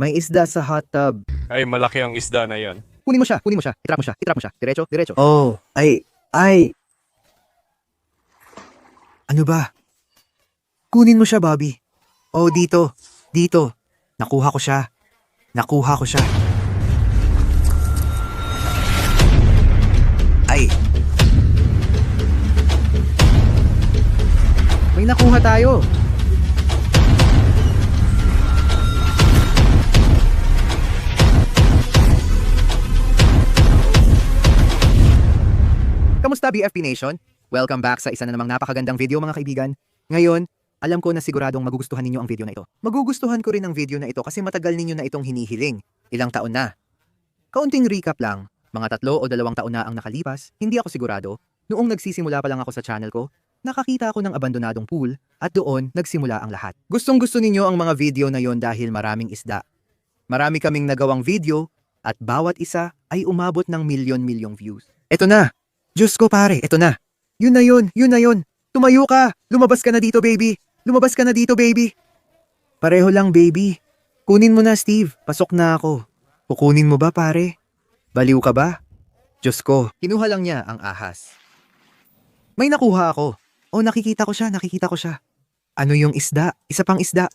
May isda sa hot tub. Ay, malaki ang isda na yon. Kunin mo siya, kunin mo siya. Itrap mo siya, itrap mo siya. Diretso, diretso. Oh, ay, ay. Ano ba? Kunin mo siya, Bobby. Oh, dito. Dito. Nakuha ko siya. Nakuha ko siya. Ay, May nakuha tayo. Kamusta BFP Nation? Welcome back sa isa na namang napakagandang video mga kaibigan. Ngayon, alam ko na siguradong magugustuhan ninyo ang video na ito. Magugustuhan ko rin ang video na ito kasi matagal ninyo na itong hinihiling. Ilang taon na. Kaunting recap lang, mga tatlo o dalawang taon na ang nakalipas, hindi ako sigurado. Noong nagsisimula pa lang ako sa channel ko, nakakita ako ng abandonadong pool at doon nagsimula ang lahat. Gustong gusto ninyo ang mga video na yon dahil maraming isda. Marami kaming nagawang video at bawat isa ay umabot ng milyon-milyong views. Eto na! Diyos ko pare, eto na! Yun na yun, yun na yun! Tumayo ka! Lumabas ka na dito baby! Lumabas ka na dito baby! Pareho lang baby. Kunin mo na Steve, pasok na ako. Kukunin mo ba pare? Baliw ka ba? Diyos ko, kinuha lang niya ang ahas. May nakuha ako. O nakikita ko siya, nakikita ko siya. Ano yung isda? Isa pang isda.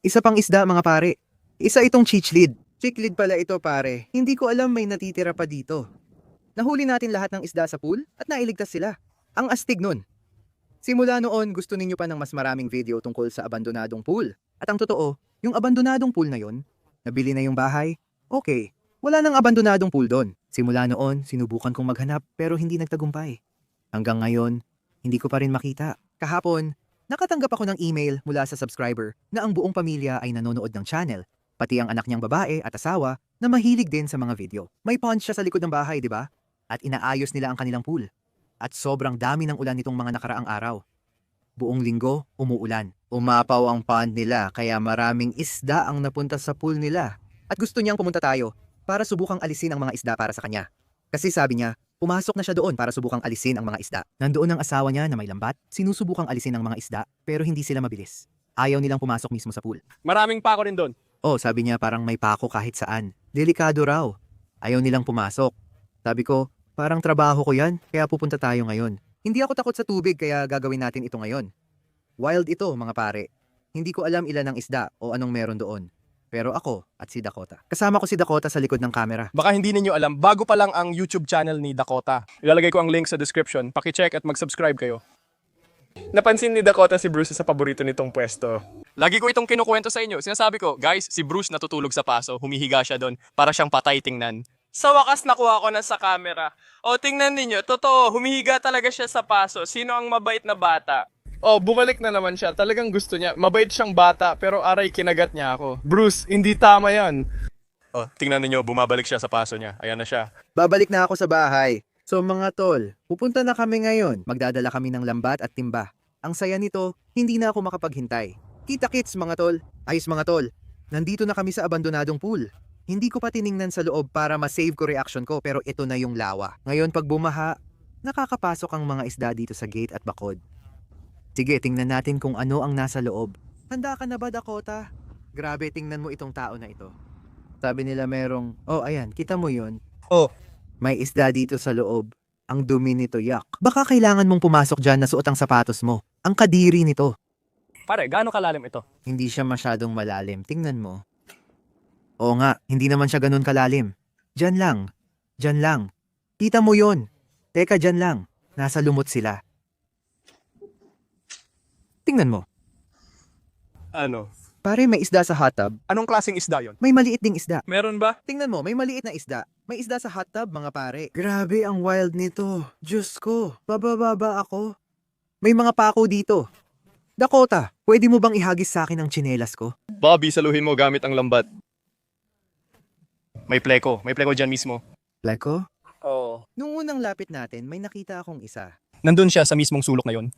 Isa pang isda mga pare. Isa itong chichlid. Chichlid pala ito pare. Hindi ko alam may natitira pa dito. Nahuli natin lahat ng isda sa pool at nailigtas sila. Ang astig nun. Simula noon, gusto ninyo pa ng mas maraming video tungkol sa abandonadong pool. At ang totoo, yung abandonadong pool na yon, nabili na yung bahay, okay. Wala nang abandonadong pool doon. Simula noon, sinubukan kong maghanap pero hindi nagtagumpay. Hanggang ngayon, hindi ko pa rin makita. Kahapon, nakatanggap ako ng email mula sa subscriber na ang buong pamilya ay nanonood ng channel, pati ang anak niyang babae at asawa na mahilig din sa mga video. May pond siya sa likod ng bahay, di ba? At inaayos nila ang kanilang pool. At sobrang dami ng ulan nitong mga nakaraang araw. Buong linggo, umuulan. Umapaw ang pond nila kaya maraming isda ang napunta sa pool nila. At gusto niyang pumunta tayo para subukang alisin ang mga isda para sa kanya. Kasi sabi niya, pumasok na siya doon para subukang alisin ang mga isda. Nandoon ang asawa niya na may lambat, sinusubukang alisin ang mga isda pero hindi sila mabilis. Ayaw nilang pumasok mismo sa pool. Maraming pa ako rin doon. Oh, sabi niya parang may pako kahit saan. Delikado raw. Ayaw nilang pumasok. Sabi ko, parang trabaho ko yan, kaya pupunta tayo ngayon. Hindi ako takot sa tubig kaya gagawin natin ito ngayon. Wild ito, mga pare. Hindi ko alam ilan ang isda o anong meron doon. Pero ako at si Dakota. Kasama ko si Dakota sa likod ng kamera. Baka hindi ninyo alam, bago pa lang ang YouTube channel ni Dakota. Ilalagay ko ang link sa description. Paki-check at mag-subscribe kayo. Napansin ni Dakota si Bruce sa paborito nitong pwesto. Lagi ko itong kinukwento sa inyo. Sinasabi ko, guys, si Bruce natutulog sa paso. Humihiga siya doon para siyang patay tingnan. Sa wakas nakuha ko na sa camera. O tingnan ninyo, totoo, humihiga talaga siya sa paso. Sino ang mabait na bata? Oh, bumalik na naman siya. Talagang gusto niya. Mabait siyang bata, pero aray kinagat niya ako. Bruce, hindi tama yan. Oh, tingnan ninyo, bumabalik siya sa paso niya. Ayan na siya. Babalik na ako sa bahay. So mga tol, pupunta na kami ngayon. Magdadala kami ng lambat at timba. Ang saya nito, hindi na ako makapaghintay. Kita kits mga tol. Ayos mga tol. Nandito na kami sa abandonadong pool. Hindi ko pa tiningnan sa loob para ma-save ko reaction ko pero ito na yung lawa. Ngayon pag bumaha, nakakapasok ang mga isda dito sa gate at bakod. Sige, tingnan natin kung ano ang nasa loob. Handa ka na ba, Dakota? Grabe, tingnan mo itong tao na ito. Sabi nila merong, oh ayan, kita mo yon. Oh. May isda dito sa loob. Ang dumi nito, yak. Baka kailangan mong pumasok dyan na suot ang sapatos mo. Ang kadiri nito. Pare, gaano kalalim ito? Hindi siya masyadong malalim. Tingnan mo. Oo nga, hindi naman siya ganun kalalim. Diyan lang. Diyan lang. Kita mo yon. Teka, diyan lang. Nasa lumot sila. Tingnan mo. Ano? Pare, may isda sa hot tub. Anong klaseng isda yon? May maliit ding isda. Meron ba? Tingnan mo, may maliit na isda. May isda sa hot tub, mga pare. Grabe ang wild nito. Diyos ko, babababa ako. May mga pako dito. Dakota, pwede mo bang ihagis sa akin ang tsinelas ko? Bobby, saluhin mo gamit ang lambat. May pleko. May pleko dyan mismo. Leko? Oo. Nung unang lapit natin, may nakita akong isa. Nandun siya sa mismong sulok na yon.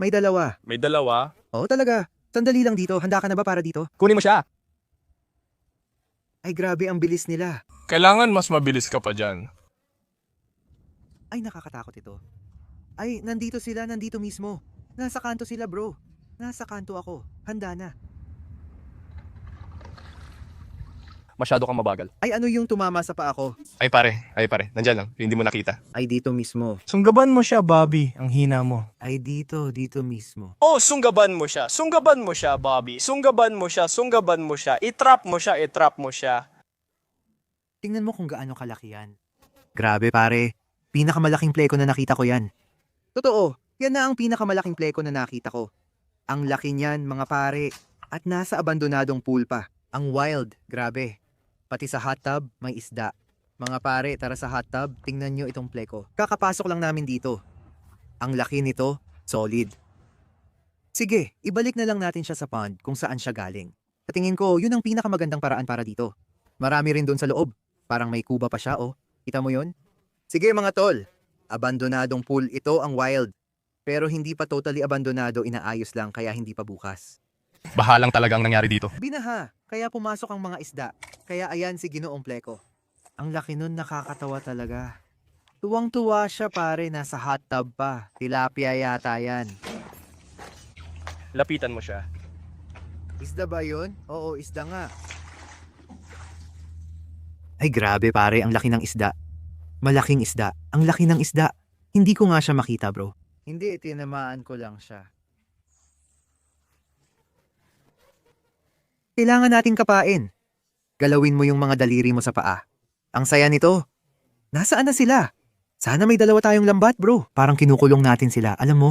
May dalawa. May dalawa. Oo talaga. Sandali lang dito. Handa ka na ba para dito? Kunin mo siya. Ay grabe ang bilis nila. Kailangan mas mabilis ka pa dyan. Ay nakakatakot ito. Ay, nandito sila, nandito mismo. Nasa kanto sila bro. Nasa kanto ako. Handa na. Masyado kang mabagal. Ay ano yung tumama sa paa ko? Ay pare, ay pare, nandyan lang. Hindi mo nakita. Ay dito mismo. Sunggaban mo siya, Bobby. Ang hina mo. Ay dito, dito mismo. Oh, sunggaban mo siya. Sunggaban mo siya, Bobby. Sunggaban mo siya, sunggaban mo siya. I-trap mo siya, i-trap mo siya. Tingnan mo kung gaano kalaki yan. Grabe pare, pinakamalaking pleko na nakita ko yan. Totoo, yan na ang pinakamalaking pleko na nakita ko. Ang laki niyan mga pare, at nasa abandonadong pool pa. Ang wild, grabe. Pati sa hot tub, may isda. Mga pare, tara sa hot tub, tingnan nyo itong pleko. Kakapasok lang namin dito. Ang laki nito, solid. Sige, ibalik na lang natin siya sa pond kung saan siya galing. Sa tingin ko, yun ang pinakamagandang paraan para dito. Marami rin doon sa loob. Parang may kuba pa siya, oh. Kita mo yon? Sige mga tol, abandonadong pool ito ang wild. Pero hindi pa totally abandonado, inaayos lang kaya hindi pa bukas. Bahalang talagang nangyari dito. Binaha, kaya pumasok ang mga isda. Kaya ayan si Ginoong Pleko. Ang laki nun nakakatawa talaga. Tuwang-tuwa siya pare, nasa hot tub pa. Tilapia yata yan. Lapitan mo siya. Isda ba yun? Oo, isda nga. Ay grabe pare, ang laki ng isda. Malaking isda. Ang laki ng isda. Hindi ko nga siya makita bro. Hindi, tinamaan ko lang siya. Kailangan nating kapain. Galawin mo yung mga daliri mo sa paa. Ang saya nito. Nasaan na sila? Sana may dalawa tayong lambat bro. Parang kinukulong natin sila. Alam mo?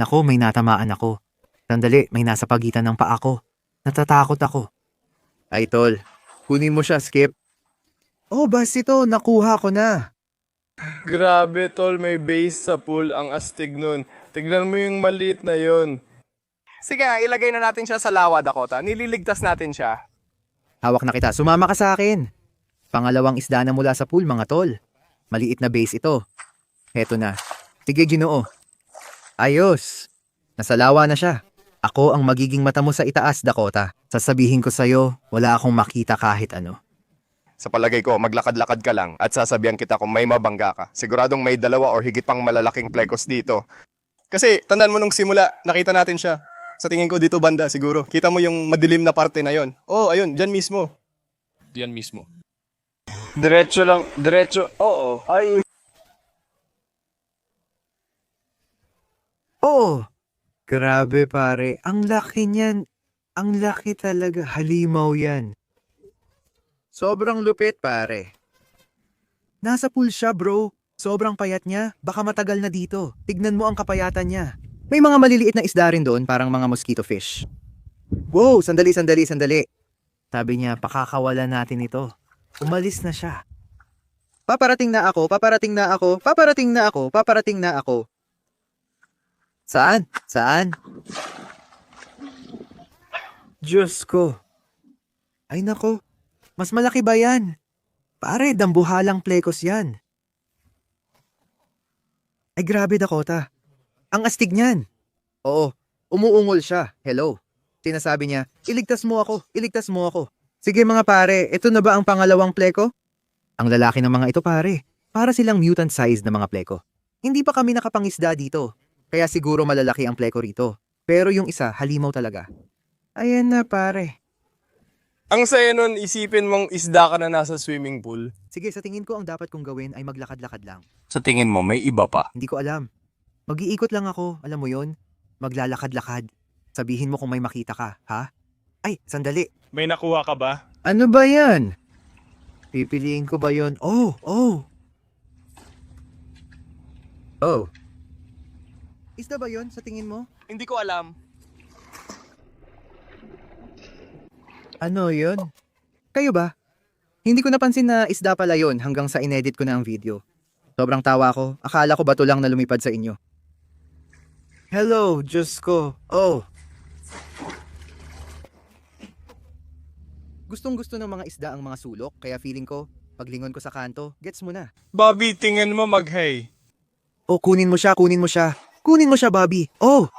Nako, may natamaan ako. Sandali, may nasa pagitan ng paa ko. Natatakot ako. Ay tol, kunin mo siya, Skip. Oh, bas ito, nakuha ko na. Grabe, tol, may base sa pool ang astig nun. Tignan mo yung maliit na yon. Sige nga, ilagay na natin siya sa lawa, Dakota. Nililigtas natin siya. Hawak na kita, sumama ka sa akin. Pangalawang isda na mula sa pool, mga tol. Maliit na base ito. Heto na. Sige, ginoo. Ayos. Nasa lawa na siya. Ako ang magiging mata mo sa itaas, Dakota. Sasabihin ko sa'yo, wala akong makita kahit ano. Sa palagay ko, maglakad-lakad ka lang at sasabihan kita kung may mabangga ka. Siguradong may dalawa or higit pang malalaking plekos dito. Kasi, tandaan mo nung simula, nakita natin siya. Sa tingin ko dito banda siguro. Kita mo yung madilim na parte na yon. Oh, ayun, dyan mismo. Diyan mismo. Diretso lang. Diretso. Oo. Ay. Oo. Grabe pare, ang laki niyan. Ang laki talaga, halimaw yan. Sobrang lupit pare. Nasa pool siya bro. Sobrang payat niya, baka matagal na dito. Tignan mo ang kapayatan niya. May mga maliliit na isda rin doon, parang mga mosquito fish. Wow, sandali, sandali, sandali. Sabi niya, pakakawalan natin ito. Umalis na siya. Paparating na ako, paparating na ako, paparating na ako, paparating na ako. Saan? Saan? Diyos ko. Ay nako, mas malaki ba yan? Pare, dambuhalang plekos yan. Ay grabe Dakota. Ang astig niyan. Oo, umuungol siya. Hello. Sinasabi niya, iligtas mo ako, iligtas mo ako. Sige mga pare, ito na ba ang pangalawang pleko? Ang lalaki ng mga ito pare, para silang mutant size na mga pleko. Hindi pa kami nakapangisda dito, kaya siguro malalaki ang pleko rito. Pero yung isa, halimaw talaga. Ayan na pare. Ang saya nun, isipin mong isda ka na nasa swimming pool. Sige, sa tingin ko ang dapat kong gawin ay maglakad-lakad lang. Sa tingin mo, may iba pa. Hindi ko alam. Mag-iikot lang ako, alam mo yon? Maglalakad-lakad. Sabihin mo kung may makita ka, ha? Ay, sandali. May nakuha ka ba? Ano ba yan? Pipiliin ko ba yon? Oh, oh. Oh. Isda ba yon sa tingin mo? Hindi ko alam. Ano yon? Kayo ba? Hindi ko napansin na isda pala yon hanggang sa inedit ko na ang video. Sobrang tawa ko. Akala ko bato lang na lumipad sa inyo. Hello, Diyos ko. Oh. Gustong gusto ng mga isda ang mga sulok, kaya feeling ko, paglingon ko sa kanto, gets mo na. Bobby, tingin mo mag-hey. Oh, kunin mo siya, kunin mo siya. Kunin mo siya, Bobby. Oh!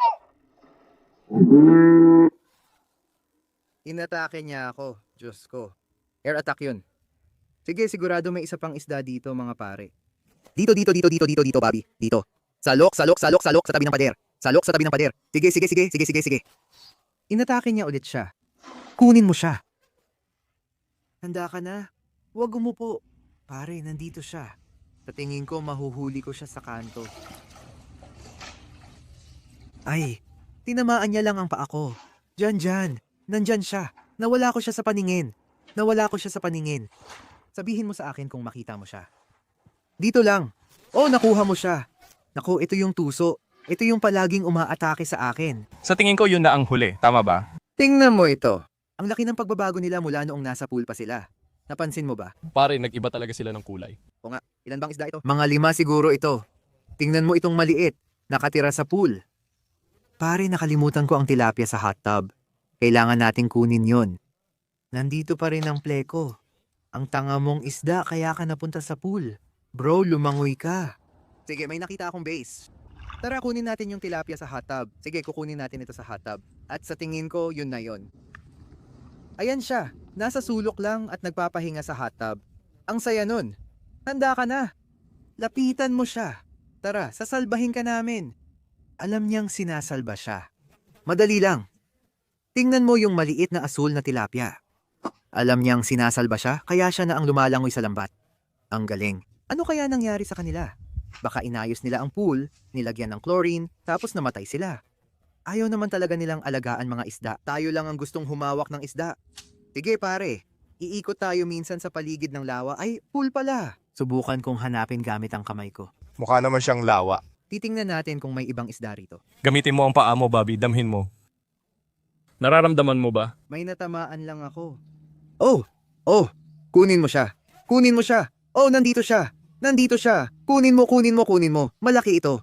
Inatake niya ako. Diyos ko. Air attack yun. Sige, sigurado may isa pang isda dito, mga pare. Dito, dito, dito, dito, dito, dito, Bobby. Dito. Salok, salok, salok, salok sa tabi ng pader. Salok sa tabi ng pader. Sige, sige, sige, sige, sige, sige. Inatake niya ulit siya. Kunin mo siya. Handa ka na? Huwag umupo. Pare, nandito siya. Sa tingin ko, mahuhuli ko siya sa kanto. Ay, tinamaan niya lang ang paa ko. Diyan, diyan. Nandyan siya. Nawala ko siya sa paningin. Nawala ko siya sa paningin. Sabihin mo sa akin kung makita mo siya. Dito lang. Oh, nakuha mo siya. Naku, ito yung tuso. Ito yung palaging umaatake sa akin. Sa tingin ko yun na ang huli, tama ba? Tingnan mo ito. Ang laki ng pagbabago nila mula noong nasa pool pa sila. Napansin mo ba? Pare, nag-iba talaga sila ng kulay. Ilan bang isda ito? Mga lima siguro ito. Tingnan mo itong maliit. Nakatira sa pool. Pare, nakalimutan ko ang tilapia sa hot tub. Kailangan nating kunin yon. Nandito pa rin ang pleko. Ang tanga mong isda kaya ka napunta sa pool. Bro, lumangoy ka. Sige, may nakita akong base. Tara, kunin natin yung tilapia sa hot tub. Sige, kukunin natin ito sa hot tub. At sa tingin ko, yun na yun. Ayan siya. Nasa sulok lang at nagpapahinga sa hot tub. Ang saya nun. Handa ka na. Lapitan mo siya. Tara, sasalbahin ka namin. Alam niyang sinasalba siya. Madali lang. Tingnan mo yung maliit na asul na tilapia. Alam niyang sinasalba siya, kaya siya na ang lumalangoy sa lambat. Ang galing. Ano kaya nangyari sa kanila? Baka inayos nila ang pool, nilagyan ng chlorine, tapos namatay sila. Ayaw naman talaga nilang alagaan mga isda. Tayo lang ang gustong humawak ng isda. Sige pare, iikot tayo minsan sa paligid ng lawa. Ay, pool pala. Subukan kong hanapin gamit ang kamay ko. Mukha naman siyang lawa. Titingnan natin kung may ibang isda rito. Gamitin mo ang paa mo, Bobby. Damhin mo. Nararamdaman mo ba? May natamaan lang ako. Oh, oh, kunin mo siya. Kunin mo siya. Oh, nandito siya. Nandito siya. Kunin mo, kunin mo, kunin mo. Malaki ito.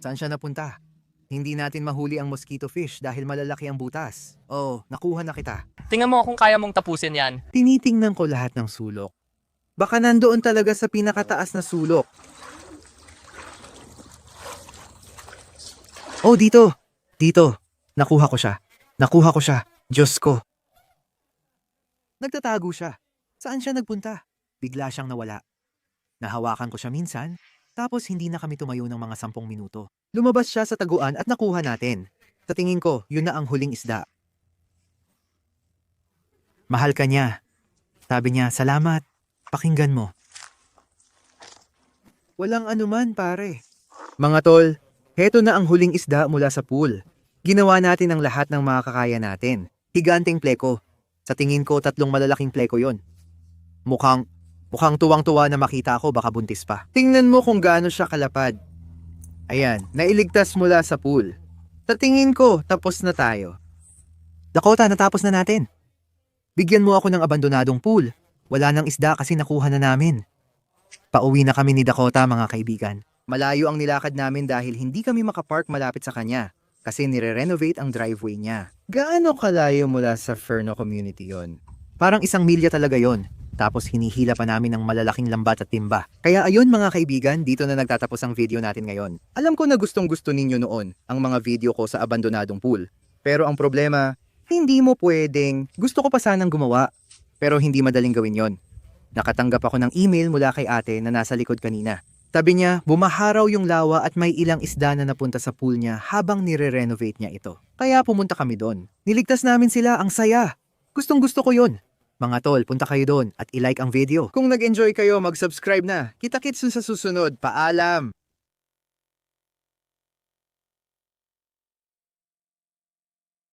Saan siya napunta? Hindi natin mahuli ang mosquito fish dahil malalaki ang butas. Oh, nakuha na kita. Tingnan mo kung kaya mong tapusin yan. Tinitingnan ko lahat ng sulok. Baka nandoon talaga sa pinakataas na sulok. Oh, dito! Dito! Nakuha ko siya. Nakuha ko siya. Diyos ko. Nagtatago siya. Saan siya nagpunta? Bigla siyang nawala. Nahawakan ko siya minsan, tapos hindi na kami tumayo ng mga sampung minuto. Lumabas siya sa taguan at nakuha natin. Sa tingin ko, yun na ang huling isda. Mahal ka niya. Sabi niya, salamat. Pakinggan mo. Walang anuman, pare. Mga tol, heto na ang huling isda mula sa pool. Ginawa natin ang lahat ng makakaya natin. Higanting pleko. Sa tingin ko, tatlong malalaking pleko yon. Mukhang, mukhang tuwang-tuwa na makita ko baka buntis pa. Tingnan mo kung gaano siya kalapad. Ayan, nailigtas mula sa pool. Sa tingin ko, tapos na tayo. Dakota, natapos na natin. Bigyan mo ako ng abandonadong pool. Wala nang isda kasi nakuha na namin. Pauwi na kami ni Dakota, mga kaibigan. Malayo ang nilakad namin dahil hindi kami makapark malapit sa kanya kasi nire-renovate ang driveway niya. Gaano kalayo mula sa Ferno community yon? Parang isang milya talaga yon. Tapos hinihila pa namin ng malalaking lambat at timba. Kaya ayun mga kaibigan, dito na nagtatapos ang video natin ngayon. Alam ko na gustong gusto ninyo noon ang mga video ko sa abandonadong pool. Pero ang problema, hindi mo pwedeng, gusto ko pa sanang gumawa, pero hindi madaling gawin yon. Nakatanggap ako ng email mula kay ate na nasa likod kanina. Sabi niya, bumaharaw yung lawa at may ilang isda na napunta sa pool niya habang nire-renovate niya ito. Kaya pumunta kami doon. Niligtas namin sila, ang saya. Gustong gusto ko yon. Mga tol, punta kayo doon at ilike ang video. Kung nag-enjoy kayo, mag-subscribe na. Kita-kits sa susunod. Paalam!